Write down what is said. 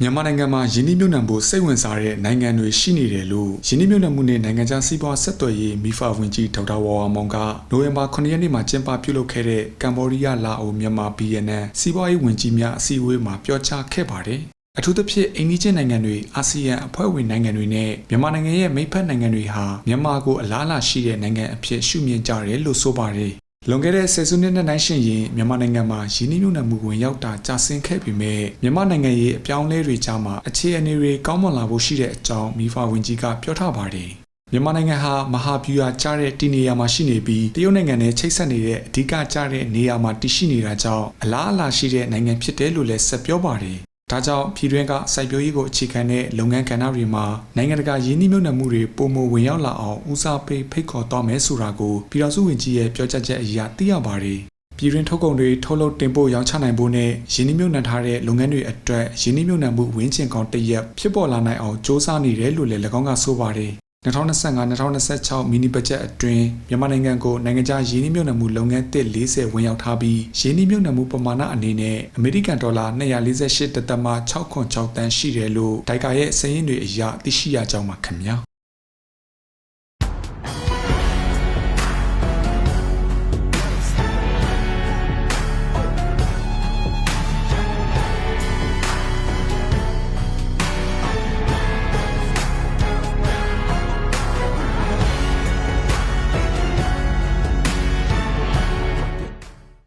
မြန်မာနိုင်ငံမှာယင်းနှိမ့်မြုပ်နှံဖို့စိတ်ဝင်စားတဲ့နိုင်ငံတွေရှိနေတယ်လို့ယင်းနှိမ့်မြုပ်နှံမှုနဲ့နိုင်ငံခြားစီးပွားဆက်သွယ်ရေးမိဖဝင်ကြီးဒေါက်တာဝါဝါမောင်ကနိုဝင်ဘာ9ရက်နေ့မှာကျင်းပပြုလုပ်ခဲ့တဲ့ကမ္ဘောဒီးယားလာအိုမြန်မာ BNN စီးပွားရေးဝန်ကြီးများအစည်းအဝေးမှာပြောကြားခဲ့ပါတယ်အထူးသဖြင့်အိန္ဒိချင်းနိုင်ငံတွေအာဆီယံအဖွဲ့ဝင်နိုင်ငံတွေနဲ့မြန်မာနိုင်ငံရဲ့မိဖက်နိုင်ငံတွေဟာမြန်မာကိုအလားအလာရှိတဲ့နိုင်ငံအဖြစ်ရှုမြင်ကြတယ်လို့ဆိုပါတယ် လွန်ခဲ့တဲ့ဆယ်စုနှစ်နဲ့နိုင်ရှင်ရင်မြန်မာနိုင်ငံမှာရင်းနှီးမြှုပ်နှံမှုဝင်ရောက်တာကျဆင်းခဲ့ပေမဲ့မြန်မာနိုင်ငံရဲ့အပြောင်းအလဲတွေကြားမှာအခြေအနေတွေကောင်းမွန်လာဖို့ရှိတဲ့အကြောင်းမိဖဝင်ကြီးကပြောထားပါတယ်မြန်မာနိုင်ငံဟာမဟာဗျူဟာကျတဲ့တည်နေရာမှာရှိနေပြီးတရုတ်နိုင်ငံနဲ့ချိတ်ဆက်နေတဲ့အဓိကကျတဲ့နေရာမှာတည်ရှိနေတာကြောင့်အလားအလာရှိတဲ့နိုင်ငံဖြစ်တယ်လို့လည်းဆက်ပြောပါတယ် ဒါကြောင့်ပြည်တွင်းကစိုက်ပျိုးရေးကိုအခြေခံတဲ့လုပ်ငန်းကဏ္ဍတွေမှာနိုင်ငံတကာရင်းနှီးမြှုပ်နှံမှုတွေပုံမဝင်ရောက်လာအောင်ဦးစားပေးဖိတ်ခေါ်သွားမယ်ဆိုတာကိုပြည်တော်စုဝင်ကြီးရဲ့ပြောကြားချက်အရသိရပါတယ်။ပြည်တွင်းထုတ်ကုန်တွေထုတ်လုပ်တင်ပို့ရောင်းချနိုင်ဖို့နဲ့ရင်းနှီးမြှုပ်နှံထားတဲ့လုပ်ငန်းတွေအတွက်ရင်းနှီးမြှုပ်နှံမှုဝင်းကျင်ကောင်းတစ်ရက်ဖြစ်ပေါ်လာနိုင်အောင်စ조사နေတယ်လို့လည်း၎င်းကဆိုပါတယ်။ 2025-2026မီနီဘတ်ဂျက်အတွင်းမြန်မာနိုင်ငံကိုနိုင်ငံခြားရင်းနှီးမြှုပ်နှံမှုလုပ်ငန်းသစ်40ဝင်ရောက်ထားပြီးရင်းနှီးမြှုပ်နှံမှုပမာဏအနေနဲ့အမေရိကန်ဒေါ်လာ248.6ခွန်6တန်းရှိတယ်လို့ဒိုင်ကာရဲ့စာရင်းတွေအရသိရှိရကြောင်းပါခင်ဗျာ